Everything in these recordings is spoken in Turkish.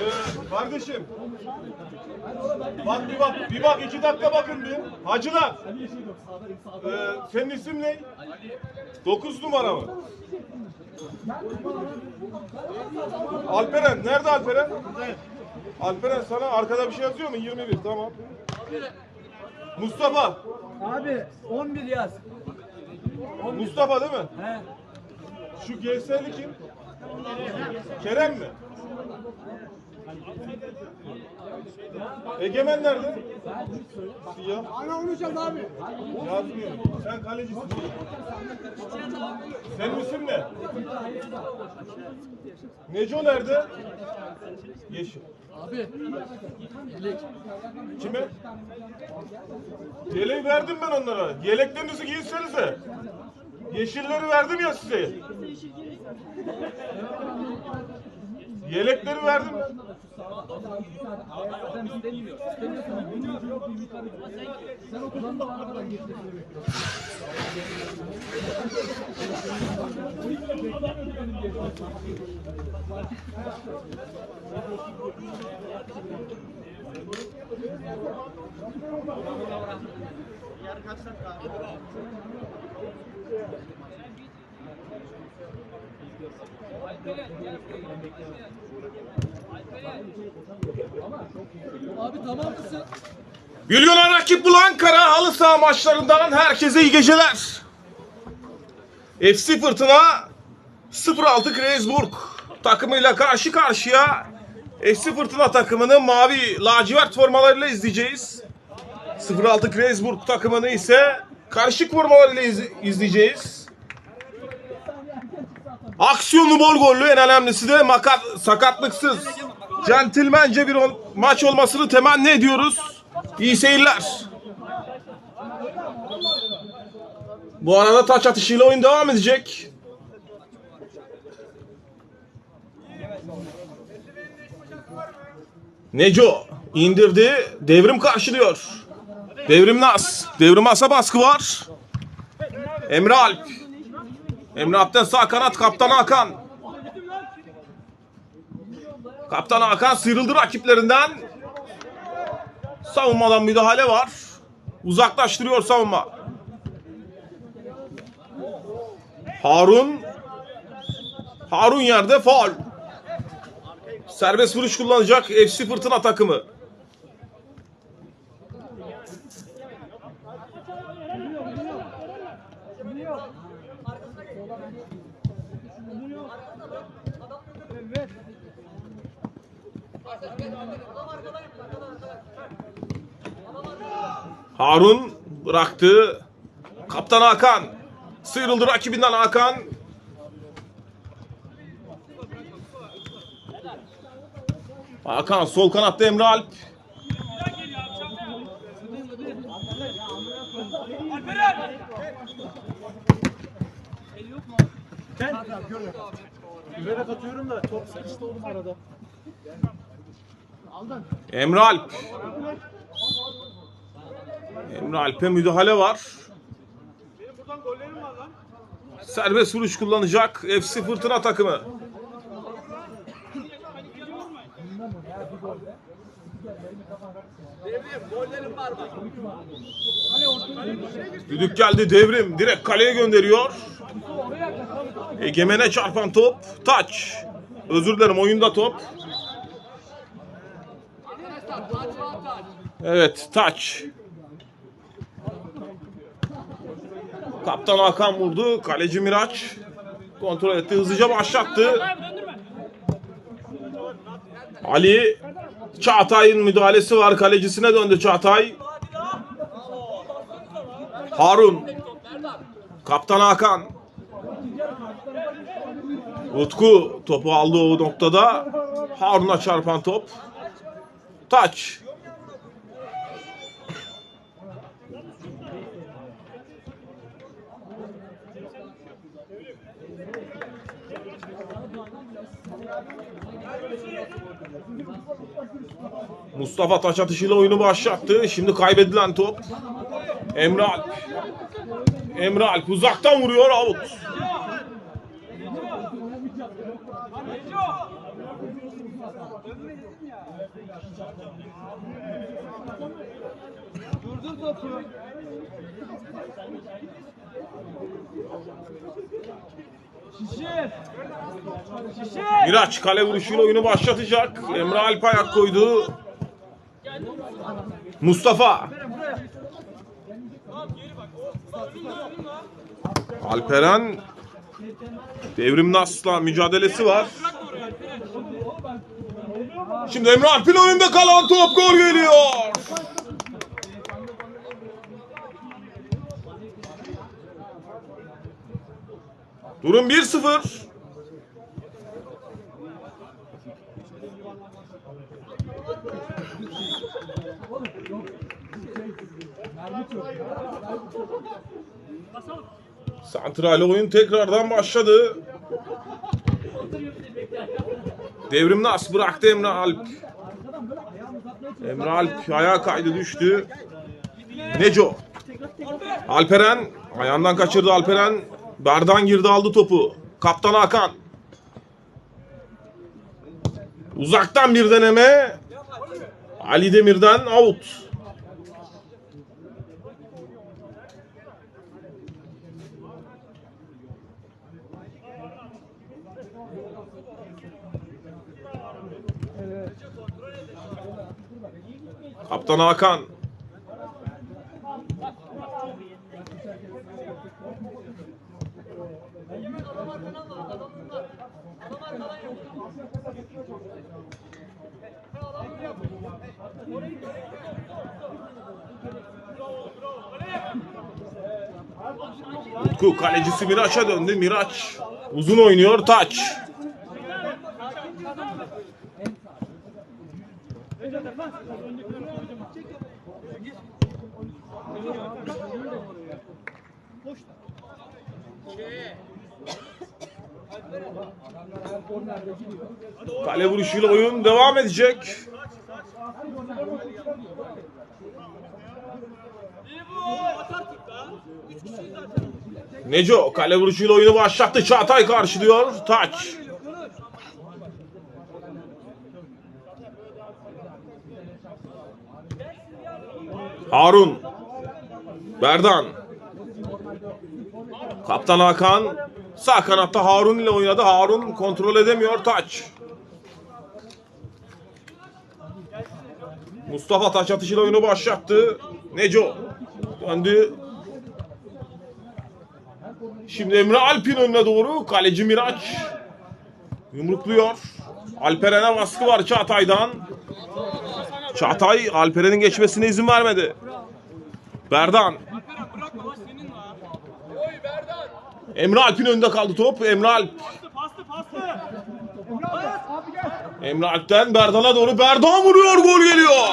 Ee, kardeşim. Bak bir bak, bir bak iki dakika bakın bir. Hacılar. Ee, senin isim ne? Dokuz numara mı? Alperen, nerede Alperen? Alperen sana arkada bir şey yazıyor mu? 21, tamam. Mustafa, Abi 11 yaz. Mustafa değil mi? He. Şu GS'li kim? Kerem mi? Egemen nerede? Siyah. Ana oynayacağız abi. Yazmıyor. Sen kalecisin. Senin isim ne? Neco nerede? Yeşil. Abi. Yelek. Kime? Yeleği verdim ben onlara. Yeleklerinizi giyinsenize. Yeşilleri verdim ya size. Yelekleri verdim ben. Adam istemiyor. İstemiyorsan Milyona rakip bulan Ankara halı saha maçlarından herkese iyi geceler. FC Fırtına 06 Kreisburg takımıyla karşı karşıya FC Fırtına takımını mavi lacivert formalarıyla izleyeceğiz. 06 Kreisburg takımını ise karışık formalarıyla iz- izleyeceğiz. Aksiyonlu bol gollü en önemlisi de makat, sakatlıksız. Centilmence bir ol- maç olmasını temenni ediyoruz. İyi seyirler. Bu arada taç atışıyla oyun devam edecek. Neco indirdi. Devrim karşılıyor. Devrim Nas. Devrim As'a baskı var. Emre Alp. Emre Alp'ten sağ kanat kaptan Hakan. Kaptan Hakan sıyrıldı rakiplerinden. Savunmadan müdahale var. Uzaklaştırıyor savunma. Harun. Harun yerde faul. Serbest vuruş kullanacak FC Fırtına takımı. Harun bıraktı. Kaptan Hakan. Sıyrıldı rakibinden Hakan. Hakan sol kanatta Emre Alp. Güvene katıyorum da top sıkıştı oğlum arada. Emre Alp. Emre Alp'e müdahale var. Serbest vuruş kullanacak FC Fırtına takımı. Düdük geldi devrim. Direkt kaleye gönderiyor. Egemen'e çarpan top. Taç. Özür dilerim oyunda top. Evet taç. Kaptan Hakan vurdu. Kaleci Miraç kontrol etti. Hızlıca başlattı. Ali Çağatay'ın müdahalesi var. Kalecisine döndü Çağatay. Harun. Kaptan Hakan. Utku topu aldı o noktada. Harun'a çarpan top. Taç. Mustafa taç atışıyla oyunu başlattı. Şimdi kaybedilen top. Emre Alp. Emre Alp uzaktan vuruyor out. Durdur topu. Miraç kale vuruşuyla oyunu başlatacak. Emre Alp ayak koydu. Mustafa. Alperen Devrim Nas'la mücadelesi var. Şimdi Emre Alp'in önünde kalan top gol geliyor. Durum 1-0. Santrali oyun tekrardan başladı. Devrim Nas bıraktı Emre Alp. Emre Alp ayağa kaydı düştü. Neco. Alperen ayağından kaçırdı Alperen. Berdan girdi aldı topu. Kaptan Hakan. Uzaktan bir deneme. Ali Demir'den out. Kaptan Hakan. Utku kalecisi Miraç'a döndü. Miraç uzun oynuyor. Taç. Kale vuruşuyla oyun devam edecek. Neco kale vuruşuyla oyunu başlattı. Çağatay karşılıyor. Taç. Harun. Berdan. Kaptan Hakan. Sağ kanatta Harun ile oynadı. Harun kontrol edemiyor. Taç. Mustafa taç atışıyla oyunu başlattı. Neco. Döndü. Şimdi Emre Alp'in önüne doğru kaleci Miraç yumrukluyor. Alperen'e baskı var Çağatay'dan. Çağatay Alperen'in geçmesine izin vermedi. Berdan. Emre Alp'in önünde kaldı top. Emre Alp. Emre Alp'ten Berdan'a doğru. Berdan vuruyor. Gol geliyor.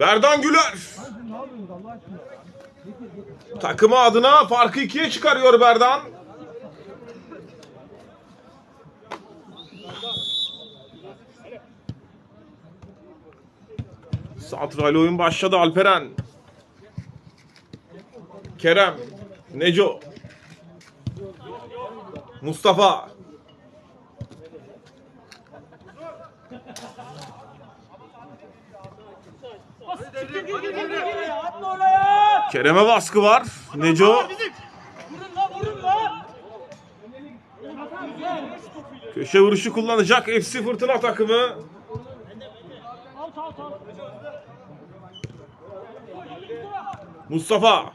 Berdan Güler. Takımı adına farkı ikiye çıkarıyor Berdan. Satral oyun başladı Alperen. Kerem. Neco. Mustafa. Oraya. Kerem'e baskı var. Neco. Köşe vuruşu kullanacak FC Fırtına takımı. Mustafa.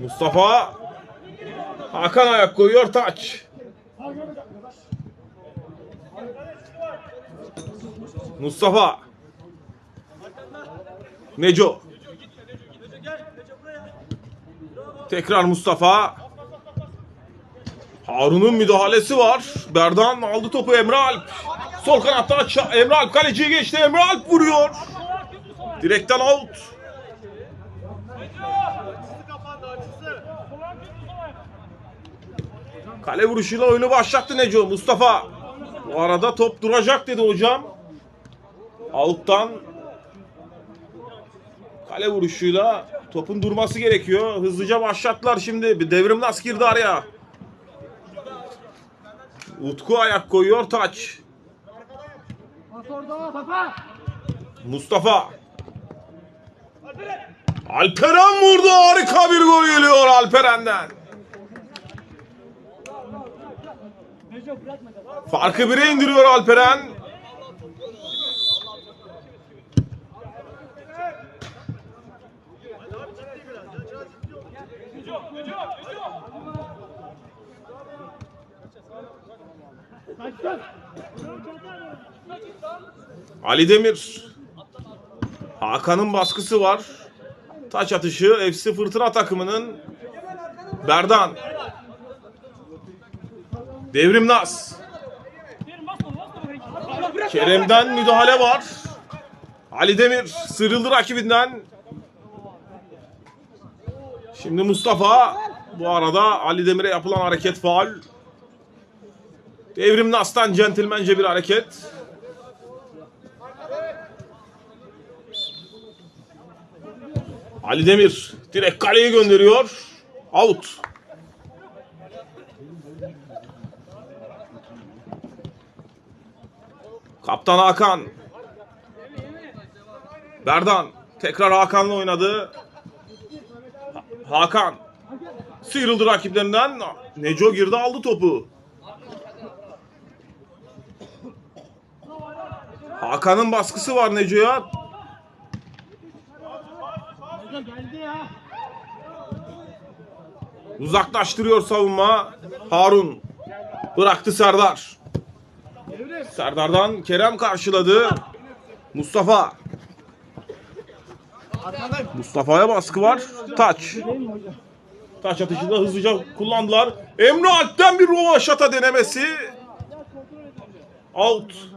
Mustafa. Hakan ayak koyuyor taç. Mustafa. Neco. Tekrar Mustafa. Harun'un müdahalesi var. Berdan aldı topu Emre Alp. Sol kanatta Ça- Emre Alp kaleciyi geçti. Emre Alp vuruyor. Direkten out. Kale vuruşuyla oyunu başlattı Neco. Mustafa. Bu arada top duracak dedi hocam. Out'tan kale vuruşuyla topun durması gerekiyor. Hızlıca başlattılar şimdi. Bir devrim nasıl girdi araya. Utku ayak koyuyor taç. Mustafa. Alperen vurdu. Harika bir gol geliyor Alperen'den. Farkı bire indiriyor Alperen. Ali Demir. Hakan'ın baskısı var. Taç atışı FC Fırtına takımının Berdan. Devrim Naz. Kerem'den müdahale var. Ali Demir sıyrıldı rakibinden. Şimdi Mustafa. Bu arada Ali Demir'e yapılan hareket faul. Devrim Nas'tan centilmence bir hareket. Ali Demir direkt kaleye gönderiyor. Out. Kaptan Hakan. Berdan tekrar Hakan'la oynadı. Ha- Hakan sıyrıldı rakiplerinden. Neco girdi aldı topu. Hakan'ın baskısı var Neco'ya. Uzaklaştırıyor savunma. Harun. Bıraktı Serdar. Serdar'dan Kerem karşıladı. Mustafa. Mustafa'ya baskı var. Taç. Taç atışında hızlıca kullandılar. Emre Alp'ten bir rovaşata denemesi. Out.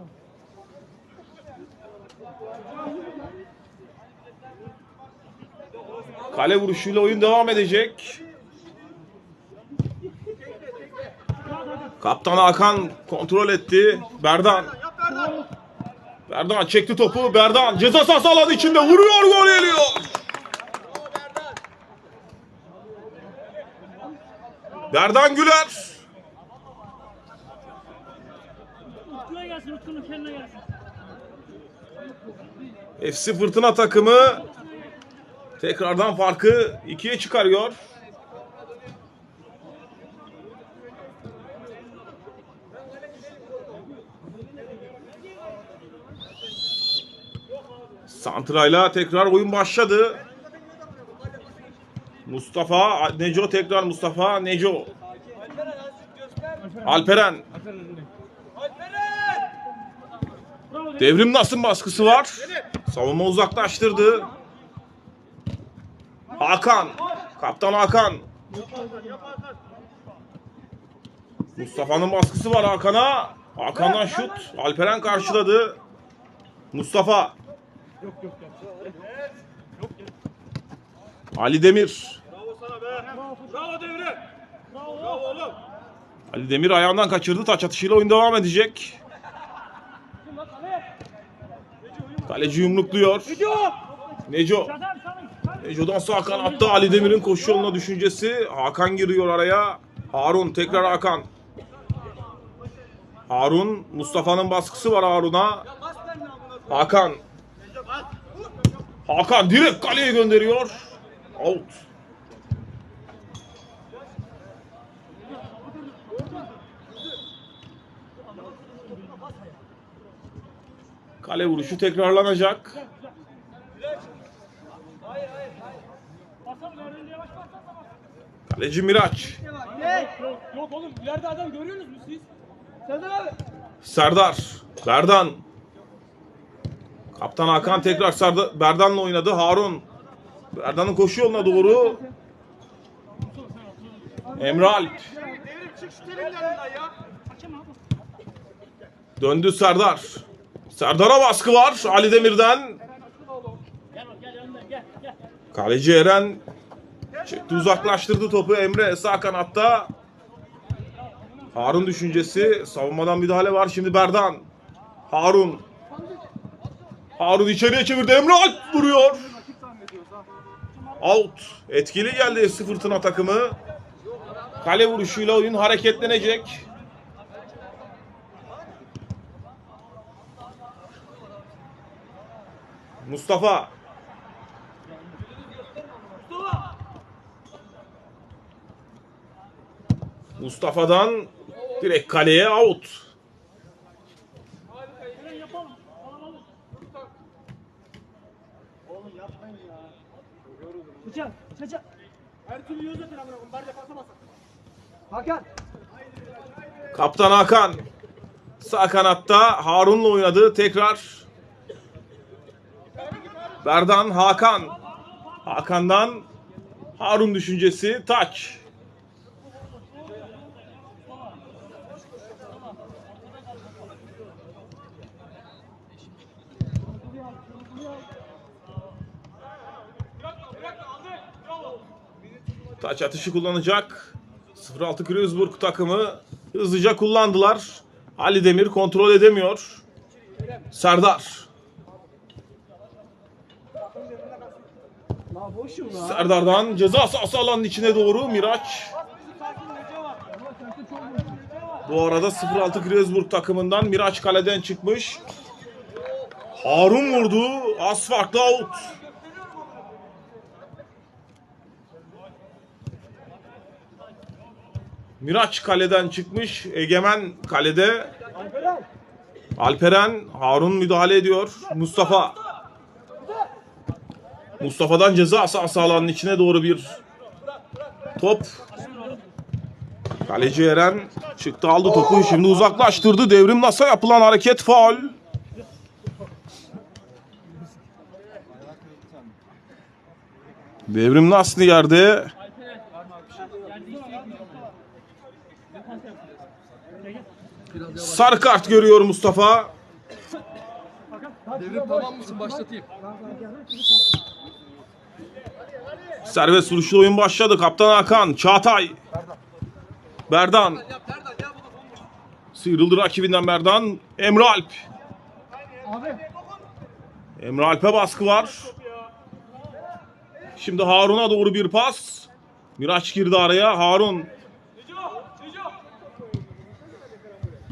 Kale vuruşuyla oyun devam edecek. Kaptan Hakan kontrol etti. Berdan. Berdan çekti topu. Berdan ceza sahası alanı içinde vuruyor gol geliyor. Berdan Güler. FC Fırtına takımı tekrardan farkı ikiye çıkarıyor. Santra'yla tekrar oyun başladı. Mustafa, Neco tekrar Mustafa, Neco. Alperen. Devrim Nas'ın baskısı var. Savunma uzaklaştırdı. Hakan. Kaptan Hakan. Mustafa'nın baskısı var Hakan'a. Hakan'dan şut. Alperen karşıladı. Mustafa. Ali Demir. Ali Demir ayağından kaçırdı. Taç atışıyla oyun devam edecek. Kaleci yumrukluyor. Neco. Neco'dan sağ kanatta Ali Demir'in koşu yoluna düşüncesi. Hakan giriyor araya. Harun tekrar Hakan. Harun. Mustafa'nın baskısı var Harun'a. Hakan. Hakan direkt kaleye gönderiyor. Out. Kale vuruşu tekrarlanacak. Kaleci Miraç. Yok, yok oğlum, ileride adam görüyorsunuz mu siz? Serdar abi. Serdar. Berdan. Kaptan Hakan tekrar sardı. Berdan'la oynadı. Harun. Berdan'ın koşu yoluna doğru. Emre Alp. Döndü Serdar. Serdar'a baskı var Ali Demir'den. Gel bak gel önden gel gel. Kaleci Eren çıktı uzaklaştırdı topu Emre sağ kanatta. Harun düşüncesi savunmadan müdahale var şimdi Berdan. Harun. Harun içeriye çevirdi Emre Alp vuruyor. Out. Etkili geldi FC Fırtına takımı. Kale vuruşuyla oyun hareketlenecek. Mustafa. Mustafa'dan direkt kaleye out. Hemen yapalım. Alalım. Bıçak, bıçak. Her türlü yiyor zaten amına koyayım. Bari basamazsın. Hakan. Kaptan Hakan sağ kanatta Harun'la oynadı. Tekrar Berdan Hakan. Hakan'dan Harun düşüncesi taç. Taç atışı kullanacak. 06 Kreuzburg takımı hızlıca kullandılar. Ali Demir kontrol edemiyor. Serdar. Serdar'dan ceza sahası alanın içine doğru Miraç. Bu arada 06 Kreuzburg takımından Miraç kaleden çıkmış. Harun vurdu. Az out. Miraç kaleden çıkmış. Egemen kalede. Alperen. Harun müdahale ediyor. Mustafa. Mustafa'dan ceza sahası alanının içine doğru bir top. Kaleci Eren çıktı aldı topu şimdi uzaklaştırdı. Devrim Nas'a yapılan hareket faul. Devrim Nas'lı yerde. Sarı kart görüyor Mustafa. Devrim tamam mısın? Başlatayım. Serbest vuruşlu oyun başladı. Kaptan Hakan, Çağatay. Berdan. Sıyrıldı rakibinden Berdan. Emre Alp. Emre Alp'e baskı var. Şimdi Harun'a doğru bir pas. Miraç girdi araya. Harun.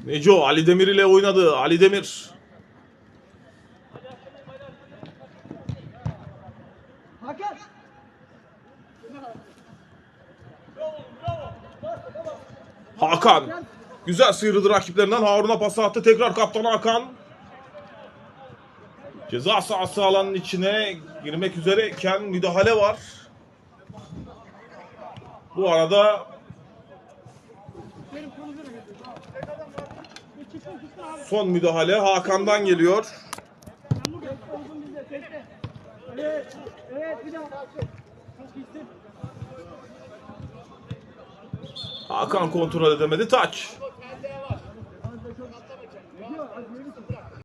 Neco Ali Demir ile oynadı. Ali Demir. Hakan. Hakan. Güzel sıyrıldı rakiplerinden. Harun'a pas attı. Tekrar kaptan Hakan. Ceza sahası alanın içine girmek üzereyken müdahale var. Bu arada son müdahale Hakan'dan geliyor. Hakan kontrol edemedi. Taç.